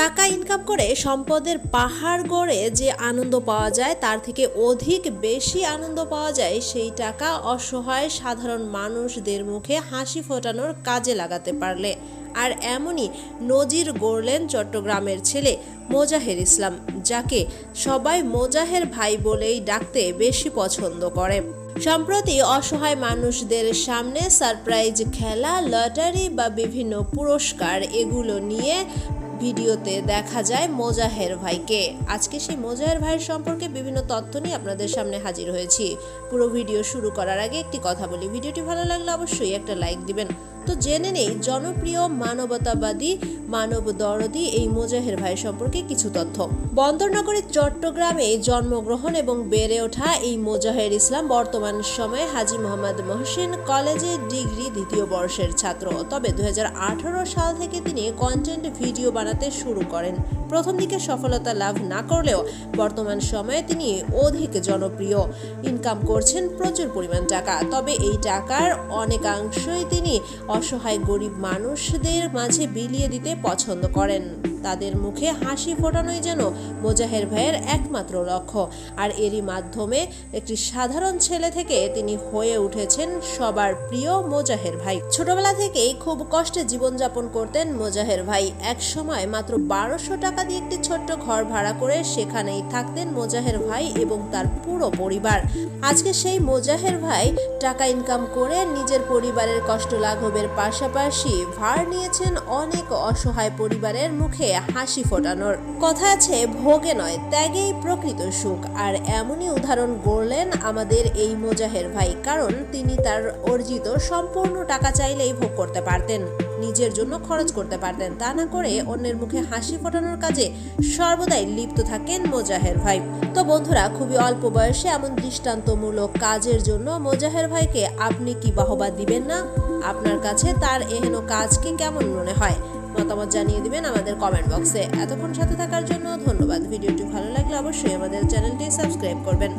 টাকা ইনকাম করে সম্পদের পাহাড় গড়ে যে আনন্দ পাওয়া যায়, তার থেকে অধিক বেশি আনন্দ পাওয়া যায়, সেই টাকা অসহায় সাধারণ মানুষদের মুখে হাসি ফোটানোর কাজে লাগাতে পারলে। আর এমনই নজির গড়লেন চট্টগ্রামের ছেলে মোজাহের ইসলাম, যাকে সবাই মোজাহের ভাই বলেই ডাকতে বেশি পছন্দ করে। সম্প্রতি অসহায় মানুষদের সামনে সারপ্রাইজ, খেলা, লটারি বা বিভিন্ন পুরস্কার এগুলো নিয়ে ভিডিওতে দেখা যায় মোজাহের ভাইকে। আজকে সেই মোজাহের ভাইয়ের সম্পর্কে বিভিন্ন তথ্য নিয়ে আপনাদের সামনে হাজির হয়েছি। পুরো ভিডিও শুরু করার আগে একটি কথা বলি। ভিডিওটি ভালো লাগলে অবশ্যই একটা লাইক দিবেন। তো জেনে নেই, জনপ্রিয় মানবতাবাদী মানব দরদি এই মোজাহের ভাই সম্পর্কে কিছু তথ্য। বন্দরনগরী, চট্টগ্রামে জন্মগ্রহণ এবং বেড়ে ওঠা এই মোজাহের ইসলাম বর্তমান সময়ে হাজি মোহাম্মদ মহসিন কলেজে ডিগ্রি দ্বিতীয় বর্ষের ছাত্র। তবে দু সাল থেকে তিনি কন্টেন্ট ভিডিও বানাতে শুরু করেন। প্রথম দিকে সফলতা লাভ না করলেও বর্তমান সময়ে তিনি অধিক জনপ্রিয়। ইনকাম করছেন প্রচুর পরিমাণ টাকা, তবে এই টাকার অনেকাংশই তিনি অসহায় গরিব মানুষদের মাঝে বিলিয়ে দিতে পছন্দ করেন। তাদের মুখে হাসি ফোটানোই যেন মোজাহের ভাইয়ের একমাত্র লক্ষ্য। আর এরই মাধ্যমে একটি সাধারণ ছেলে থেকে তিনি হয়ে উঠেছেন সবার প্রিয় মোজাহের ভাই। ছোটবেলা থেকেই খুব কষ্টে জীবনযাপন করতেন মোজাহের ভাই। এক সময় মাত্র বারোশো টাকা দিয়ে একটি ছোট্ট ঘর ভাড়া করে সেখানেই থাকতেন মোজাহের ভাই এবং তার পুরো পরিবার। আজকে সেই মোজাহের ভাই টাকা ইনকাম করে নিজের পরিবারের কষ্ট লাঘবের পাশাপাশি ভার নিয়েছেন অনেক অসহায় পরিবারের মুখে। হাসি ফোটানোর কথা আছে, ভোগে নয়, ত্যাগেই প্রকৃত সুখ। আর এমনই উদাহরণ গড়লেন আমাদের এই মোজাহের ভাই, কারণ তিনি তার অর্জিত সম্পূর্ণ টাকা চাইলেই ভোগ করতে পারতেন, নিজের জন্য খরচ করতে পারতেন। তা না করে অন্যের মুখে হাসি ফোটানোর কাজে সর্বদাই লিপ্ত থাকেন মোজাহের ভাই। তো বন্ধুরা, খুবই অল্প বয়সে এমন দৃষ্টান্তমূলক কাজের জন্য মোজাহের ভাইকে আপনি কি বাহবা দিবেন না? আপনার কাছে তার এহেন কাজকে কেমন মনে হয়? মতামত জানিয়ে দিবেন আমাদের কমেন্ট বক্সে এতক্ষণ সাথে থাকার জন্য ধন্যবাদ। ভিডিওটি ভালো লাগলে অবশ্যই আমাদের চ্যানেলটি সাবস্ক্রাইব করবেন।